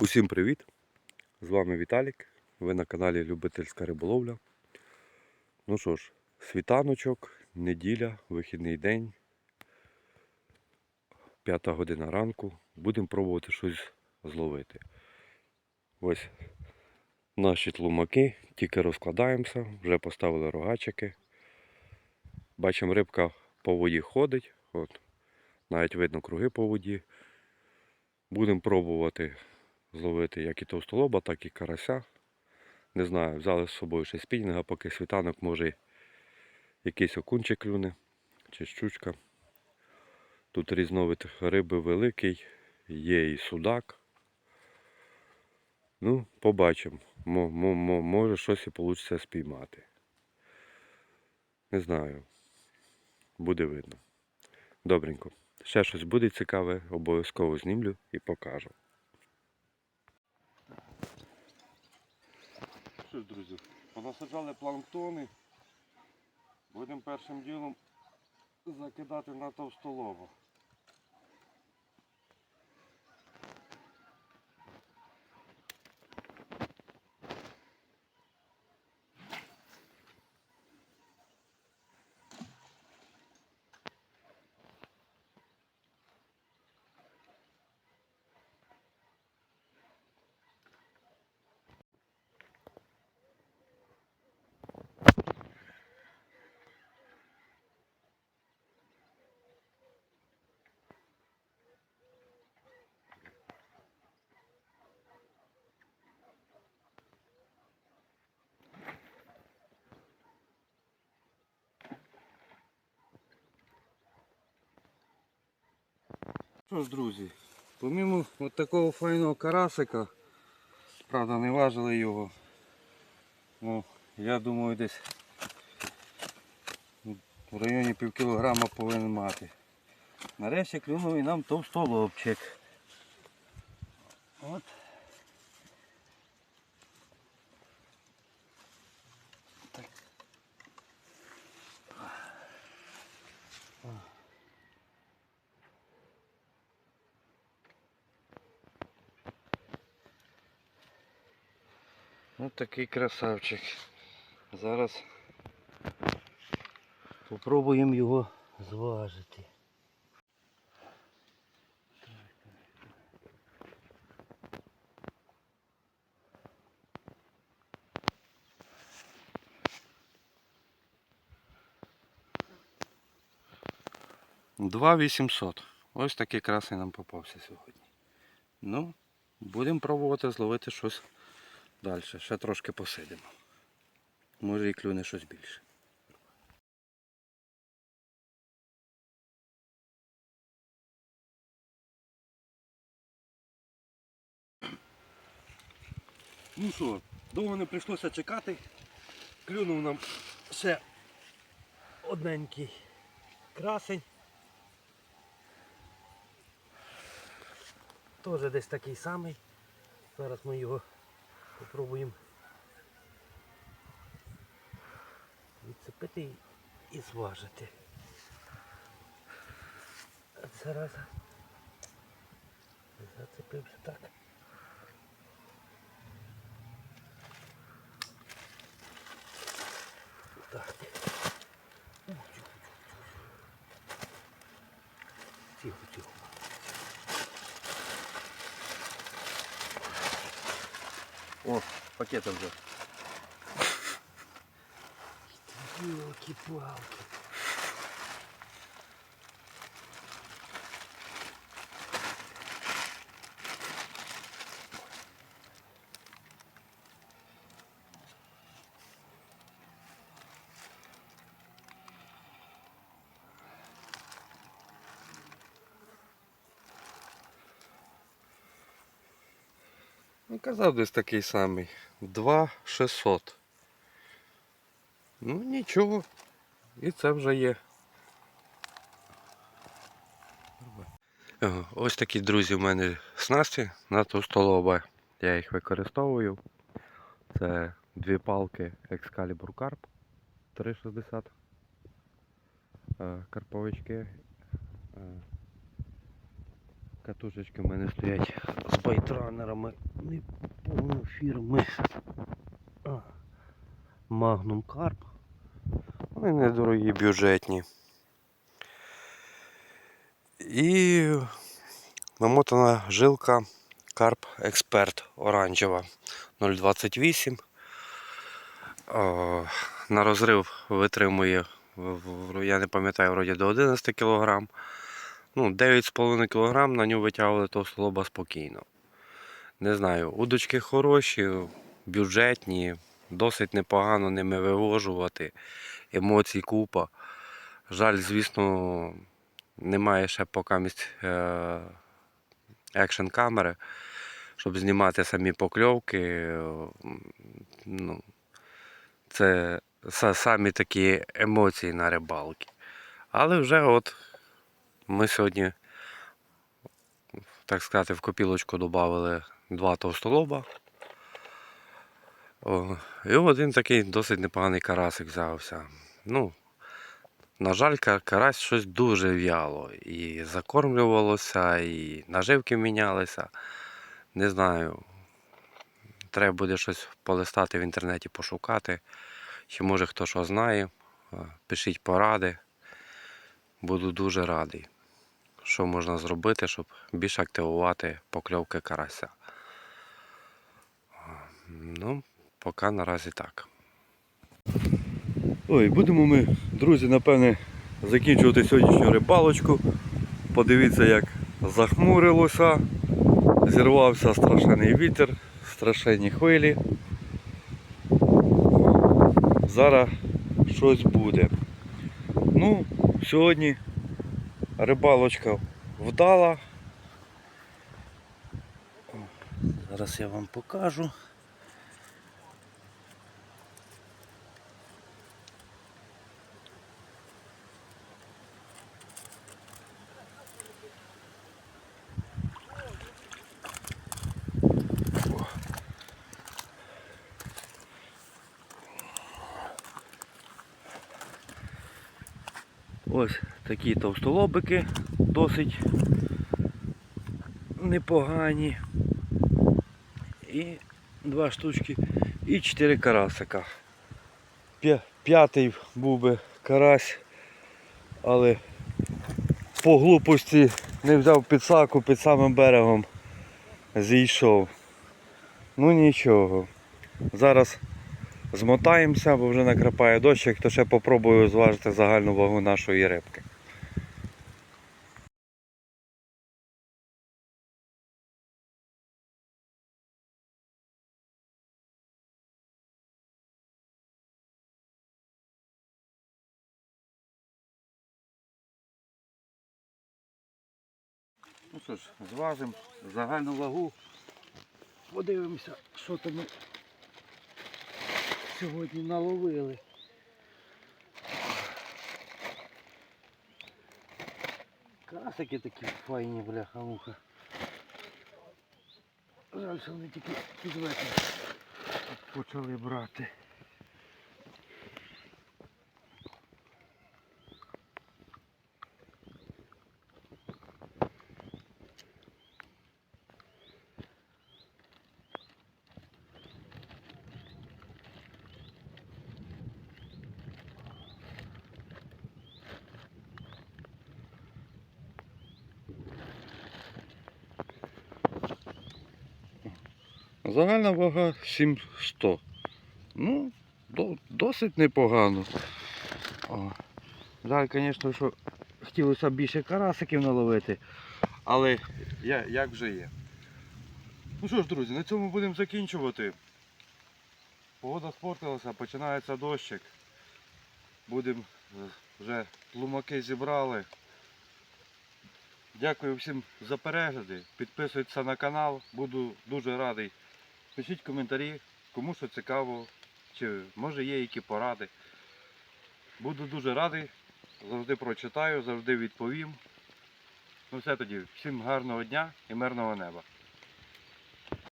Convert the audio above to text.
Усім привіт! З вами Віталік. Ви на каналі Любительська риболовля. Ну що ж, світаночок, неділя, вихідний день, п'ята година ранку. Будемо пробувати щось зловити. Ось наші тлумаки, тільки розкладаємося, вже поставили рогачики. Бачимо, рибка по воді ходить. От, навіть видно круги по воді. Будемо пробувати зловити як і товстолоба, так і карася. Не знаю, взяли з собою ще спінінга, поки світанок може якийсь окунчик клюне чи щучка. Тут різновид риби великий, є і судак. Ну, побачимо. Мо- мо- мо- Може щось і вийде спіймати. Не знаю. Буде видно. Добренько. Ще щось буде цікаве, обов'язково знімлю і покажу. Що ж, друзі, понасаджали планктони. Будемо першим ділом закидати на товстолобу. Що ж, друзі, помимо от такого файного карасика, правда не важили його. Ну, я думаю десь в районі пів кілограма повинен мати. Нарешті клюнув і нам товстолобчик. От. Ось такий красавчик. Зараз попробуємо його зважити. Два вісімсот. Ось такий красний нам попався сьогодні. Ну, будемо пробувати зловити щось далі. Ще трошки посидимо. Може і клюне щось більше. Ну що, довго не прийшлося чекати. Клюнув нам ще одненький красень. Теж десь такий самий. Зараз ми його попробуємо відцепити і зважити. Зараз зацепився так. Так. О, пакети уже. Елки-палки. Ну, казав десь такий самий. 2600. Ну нічого. І це вже є. Ось такі друзі в мене снасті на ту товстолоба. Я їх використовую. Це дві палки Excalibur Carp 360. Е, Карповички. Е, Катушечки в мене стоять з байтранерами не повної фірми. Magnum Carp. Вони недорогі бюджетні. І намотана жилка Carp Expert оранжева 0,28. На розрив витримує, я не пам'ятаю, вроді до 11 кг. Ну, 9,5 кг на нього витягували товстолоба спокійно. Не знаю, удочки хороші, бюджетні, досить непогано ними вивожувати. Емоцій купа. Жаль, звісно, немає ще поки місць е, екшн камери, щоб знімати самі покльовки. Ну, це самі такі емоції на рибалки. Але вже от ми сьогодні, так сказати, в копілочку додали два товстолоба. О, і один такий досить непоганий карасик взявся. Ну, на жаль, карась щось дуже в'яло. І закормлювалося, і наживки мінялися. Не знаю. Треба буде щось полистати в інтернеті, пошукати. Чи може хто що знає. Пишіть поради. Буду дуже радий, що можна зробити, щоб більше активувати покльовки карася. Ну, поки наразі так. Ой, будемо ми, друзі, напевне, закінчувати сьогоднішню рибалочку. Подивіться, як захмурилося, зірвався страшенний вітер, страшенні хвилі. Зараз щось буде. Ну, сьогодні рибалочка вдала. Зараз я вам покажу. Ось такі товстолобики досить непогані. І два штучки. І чотири карасика. П'ятий був би карась, але по глупості не взяв підсаку під самим берегом. Зійшов. Ну нічого. Зараз змотаємося, бо вже накрапає дощик, то ще попробую зважити загальну вагу нашої рибки. Ну що ж, зважимо загальну вагу. Подивимося, що там сьогодні наловили. Карасики такі файні, бляха-муха. Жаль, що вони тільки під почали брати. Загальна вага 700. Ну, досить непогано. О. Жаль, звісно, що хотілося б більше карасиків наловити, але я, як вже є. Ну що ж, друзі, на цьому будемо закінчувати. Погода спортилася, починається дощик. Будемо е, вже тлумаки зібрали. Дякую всім за перегляди. Підписуйтесь на канал, буду дуже радий. Пишіть коментарі, кому що цікаво, чи може є які поради. Буду дуже радий, завжди прочитаю, завжди відповім. Ну все тоді, всім гарного дня і мирного неба.